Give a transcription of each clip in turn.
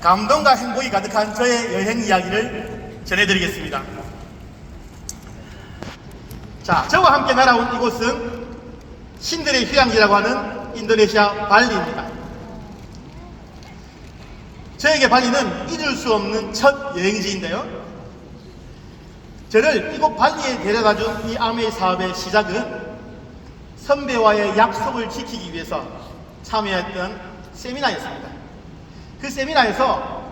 감동과 행복이 가득한 저의 여행 이야기를 전해드리겠습니다. 자, 저와 함께 날아온 이곳은 신들의 휴양지라고 하는 인도네시아 발리입니다. 저에게 발리는 잊을 수 없는 첫 여행지인데요. 저를 이곳 발리에 데려다 준 이 아메이 사업의 시작은 선배와의 약속을 지키기 위해서 참여했던 세미나였습니다. 그 세미나에서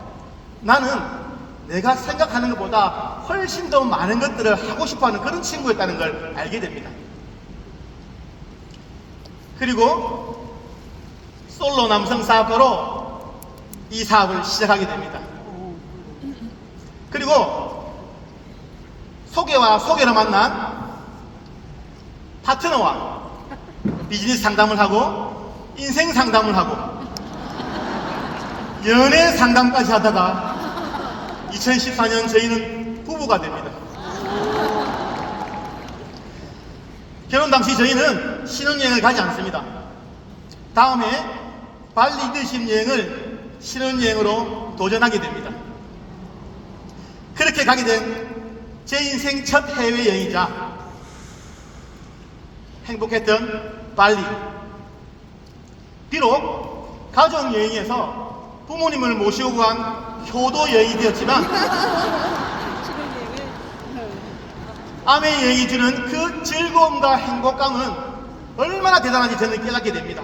나는 내가 생각하는 것보다 훨씬 더 많은 것들을 하고 싶어 하는 그런 친구였다는 걸 알게 됩니다. 그리고 솔로 남성 사업가로 이 사업을 시작하게 됩니다. 그리고 소개와 소개로 만난 파트너와 비즈니스 상담을 하고 인생 상담을 하고 연애 상담까지 하다가 2014년 저희는 부부가 됩니다. 결혼 당시 저희는 신혼여행을 가지 않습니다. 다음에 발리 드심 여행을 신혼여행으로 도전하게 됩니다. 그렇게 가게 된 제 인생 첫 해외여행이자 행복했던 발리. 비록 가족여행에서 부모님을 모시고 간 효도 여행이 되었지만 아메 여행이 주는 그 즐거움과 행복감은 얼마나 대단한지 저는 깨닫게 됩니다.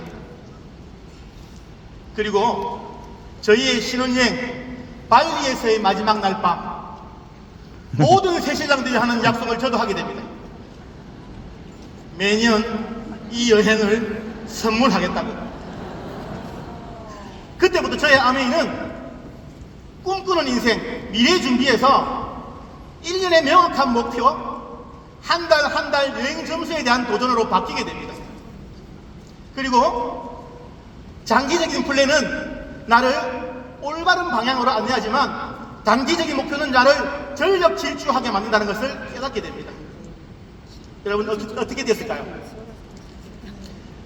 그리고 저희의 신혼여행 발리에서의 마지막 날 밤 모든 새신랑들이 하는 약속을 저도 하게 됩니다. 매년 이 여행을 선물하겠다고. 그때부터 저의 아메이는 꿈꾸는 인생, 미래 준비에서 1년의 명확한 목표, 한 달 한 달 여행 점수에 대한 도전으로 바뀌게 됩니다. 그리고 장기적인 플랜은 나를 올바른 방향으로 안내하지만 단기적인 목표는 나를 전력 질주하게 만든다는 것을 깨닫게 됩니다. 여러분 어 떻게, 어떻게 됐을까요?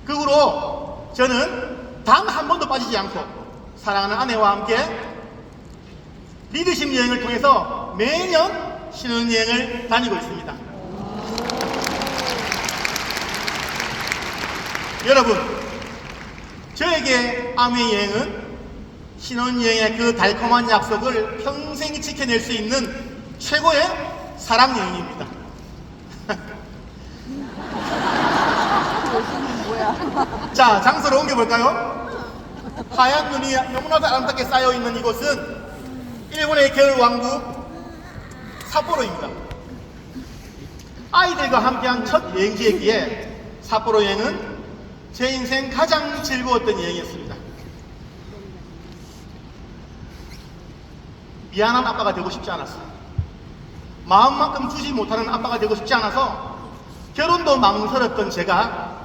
그 후로 저는 단 한 번도 빠지지 않고 사랑하는 아내와 함께 리더십 여행을 통해서 매년 신혼여행을 다니고 있습니다. 여러분, 저에게 아메 여행은 신혼여행의 그 달콤한 약속을 평생 지켜낼 수 있는 최고의 사랑 여행입니다. 자, 장소로 옮겨볼까요? 하얀 눈이 너무나도 아름답게 쌓여 있는 이곳은 일본의 겨울 왕국 삿포로입니다. 아이들과 함께한 첫 여행지이기에 삿포로 여행은 제 인생 가장 즐거웠던 여행이었습니다. 미안한 아빠가 되고 싶지 않았어요. 마음만큼 주지 못하는 아빠가 되고 싶지 않아서 결혼도 망설였던 제가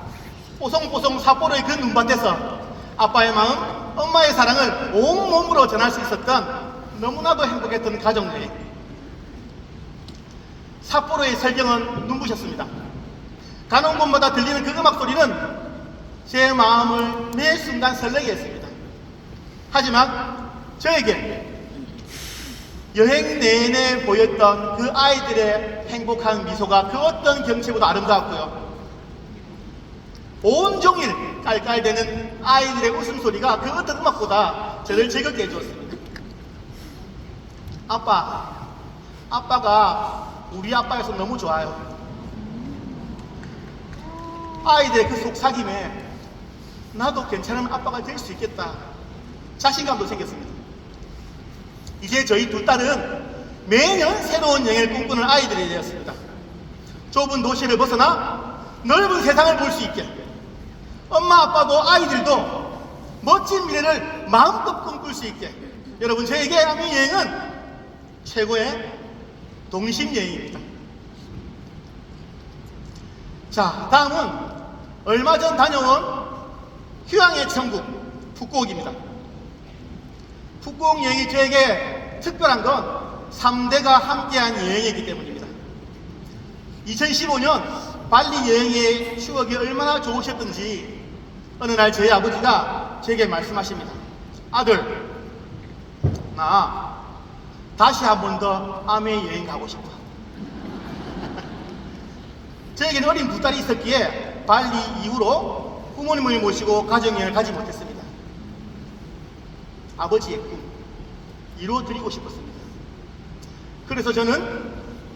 뽀송뽀송 삿포로의 그 눈밭에서 아빠의 마음, 엄마의 사랑을 온몸으로 전할 수 있었던 너무나도 행복했던 가족여행. 삿포로의 설경은 눈부셨습니다. 가는 곳마다 들리는 그 음악 소리는 제 마음을 매 순간 설레게 했습니다. 하지만 저에게 여행 내내 보였던 그 아이들의 행복한 미소가 그 어떤 경치보다 아름다웠고요. 온종일 깔깔대는 아이들의 웃음소리가 그 어떤 음악보다 저를 즐겁게 해주었습니다. 아빠, 아빠가 우리 아빠여서 너무 좋아요. 아이들의 그 속삭임에 나도 괜찮은 아빠가 될 수 있겠다. 자신감도 생겼습니다. 이제 저희 두 딸은 매년 새로운 여행을 꿈꾸는 아이들이 되었습니다. 좁은 도시를 벗어나 넓은 세상을 볼 수 있게 엄마 아빠도 아이들도 멋진 미래를 마음껏 꿈꿀 수 있게 여러분 저에게 아미 여행은 최고의 동심 여행입니다. 자 다음은 얼마 전 다녀온 휴양의 천국 푸꾸옥입니다. 푸꾸옥 여행이 저에게 특별한 건 3대가 함께한 여행이기 때문입니다. 2015년 발리 여행의 추억이 얼마나 좋으셨던지 어느 날 저희 아버지가 제게 말씀하십니다. 아들, 나 다시 한 번 더 아메 여행 가고 싶어. 저에게는 어린 두 딸이 있었기에 발리 이후로 부모님을 모시고 가정여행을 가지 못했습니다. 아버지의 꿈 이루어드리고 싶었습니다. 그래서 저는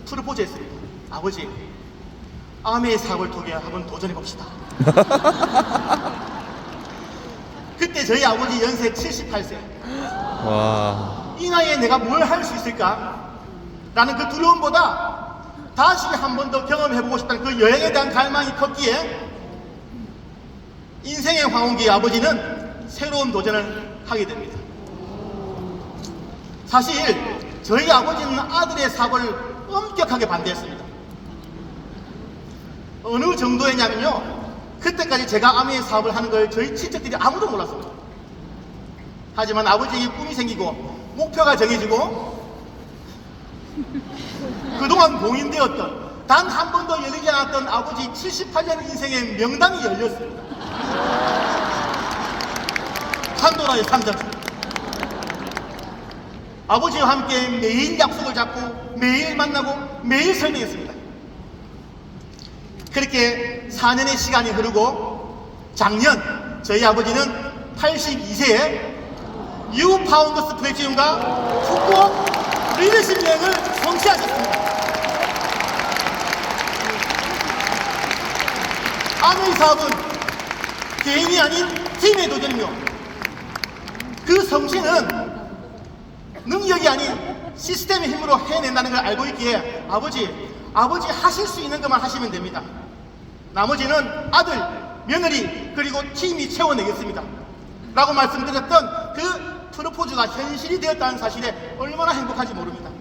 프로포즈했습니다. 아버지, 아메의 사업을 통해 한번 도전해 봅시다. 그때 저희 아버지 연세 78세. 와. 이 나이에 내가 뭘 할 수 있을까? 라는 그 두려움보다 다시 한 번 더 경험해보고 싶다는 그 여행에 대한 갈망이 컸기에 인생의 황혼기 아버지는 새로운 도전을 하게 됩니다. 사실 저희 아버지는 아들의 사고를 엄격하게 반대했습니다. 어느 정도였냐면요. 그때까지 제가 아미의 사업을 하는 걸 저희 친척들이 아무도 몰랐습니다. 하지만 아버지에게 꿈이 생기고 목표가 정해지고 그동안 봉인되었던 단 한 번도 열리지 않았던 아버지 78년 인생의 명당이 열렸습니다. 판도라의 상자입니다. 아버지와 함께 매일 약속을 잡고 매일 만나고 매일 설명했습니다. 그렇게 4년의 시간이 흐르고 작년 저희 아버지는 82세에 뉴 파운더스 플래티움과 푸꾸옥 리더십 여행을 성취하셨습니다. 아메이 사업은 개인이 아닌 팀의 도전이며 그 성취는 능력이 아닌 시스템의 힘으로 해낸다는 걸 알고 있기에 아버지, 아버지 하실 수 있는 것만 하시면 됩니다. 나머지는 아들, 며느리, 그리고 팀이 채워내겠습니다. 라고 말씀드렸던 그 프로포즈가 현실이 되었다는 사실에 얼마나 행복한지 모릅니다.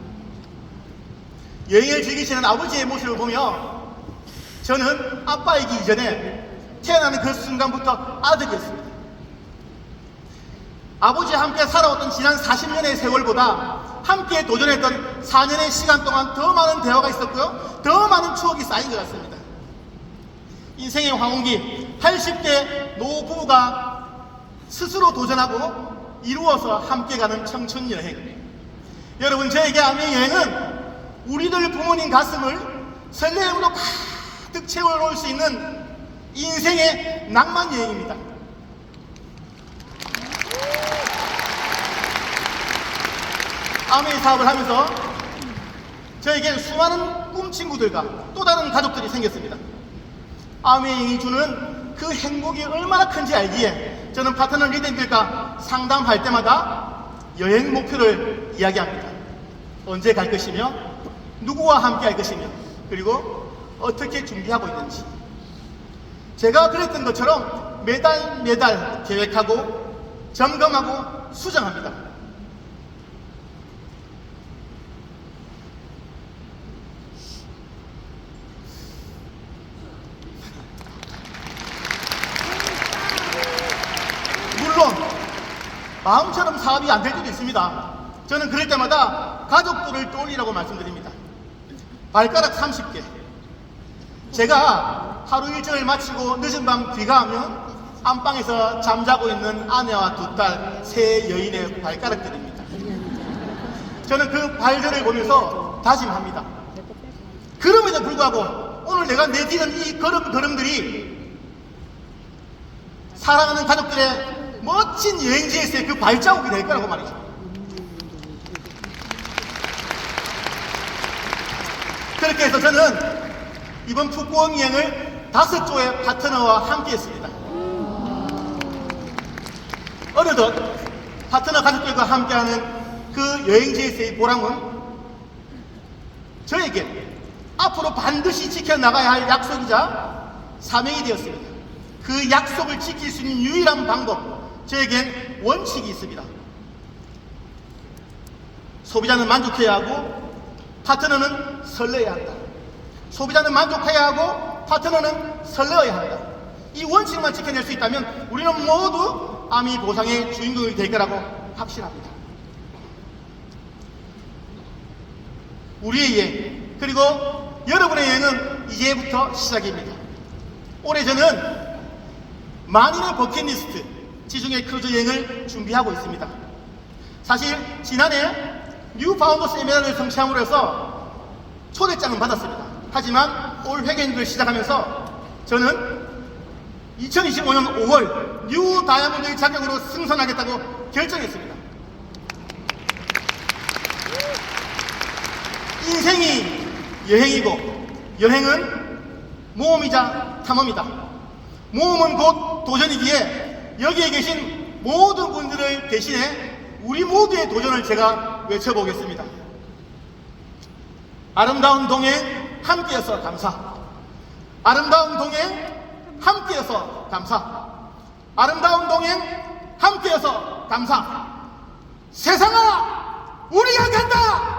여행을 즐기시는 아버지의 모습을 보며 저는 아빠이기 이전에 태어나는 그 순간부터 아들이었습니다. 아버지와 함께 살아왔던 지난 40년의 세월보다 함께 도전했던 4년의 시간 동안 더 많은 대화가 있었고요. 더 많은 추억이 쌓인 것 같습니다. 인생의 황혼기 80대 노부부가 스스로 도전하고 이루어서 함께 가는 청춘 여행. 여러분 저에게 아메 여행은 우리들 부모님 가슴을 설레임으로 가득 채워놓을 수 있는 인생의 낭만 여행입니다. 아메 사업을 하면서 저에게 수많은 꿈 친구들과 또 다른 가족들이 생겼습니다. 아메이 주는 그 행복이 얼마나 큰지 알기에 저는 파트너 리더들과 상담할 때마다 여행 목표를 이야기합니다. 언제 갈 것이며 누구와 함께 할 것이며 그리고 어떻게 준비하고 있는지 제가 그랬던 것처럼 매달 매달 계획하고 점검하고 수정합니다. 물론 마음처럼 사업이 안 될 때도 있습니다. 저는 그럴 때마다 가족들을 떠올리라고 말씀드립니다. 발가락 30개. 제가 하루 일정을 마치고 늦은 밤 귀가하면 안방에서 잠자고 있는 아내와 두 딸, 세 여인의 발가락들입니다. 저는 그 발들을 보면서 다짐합니다. 그럼에도 불구하고 오늘 내가 내디는 이 걸음 걸음들이 사랑하는 가족들의 멋진 여행지에서의 그 발자국이 될 거라고 말이죠. 그렇게 해서 저는 이번 푸꾸엉 여행을 다섯 조의 파트너와 함께 했습니다. 어느덧 파트너 가족들과 함께하는 그 여행지에서의 보람은 저에게 앞으로 반드시 지켜나가야 할 약속이자 사명이 되었습니다. 그 약속을 지킬 수 있는 유일한 방법, 저에겐 원칙이 있습니다. 소비자는 만족해야 하고 파트너는 설레야 한다. 소비자는 만족해야 하고 파트너는 설레어야 한다. 이 원칙만 지켜낼 수 있다면 우리는 모두 아미 보상의 주인공이 될 거라고 확신합니다. 우리의 여행 그리고 여러분의 여행은 이제부터 시작입니다. 올해 저는 만인의 버킷리스트 지중해 크루즈 여행을 준비하고 있습니다. 사실 지난해 뉴파운드 세미나를 성취함으로 해서 초대장은 받았습니다. 하지만 올 회계연도를 시작하면서 저는 2025년 5월 뉴 다이아몬드의 자격으로 승선하겠다고 결정했습니다. 인생이 여행이고 여행은 모험이자 탐험이다. 모험은 곧 도전이기에 여기에 계신 모든 분들을 대신해 우리 모두의 도전을 제가 외쳐보겠습니다. 아름다운 동행 함께해서 감사. 아름다운 동행 함께해서 감사. 아름다운 동행 함께해서 감사. 세상아, 우리가 간다!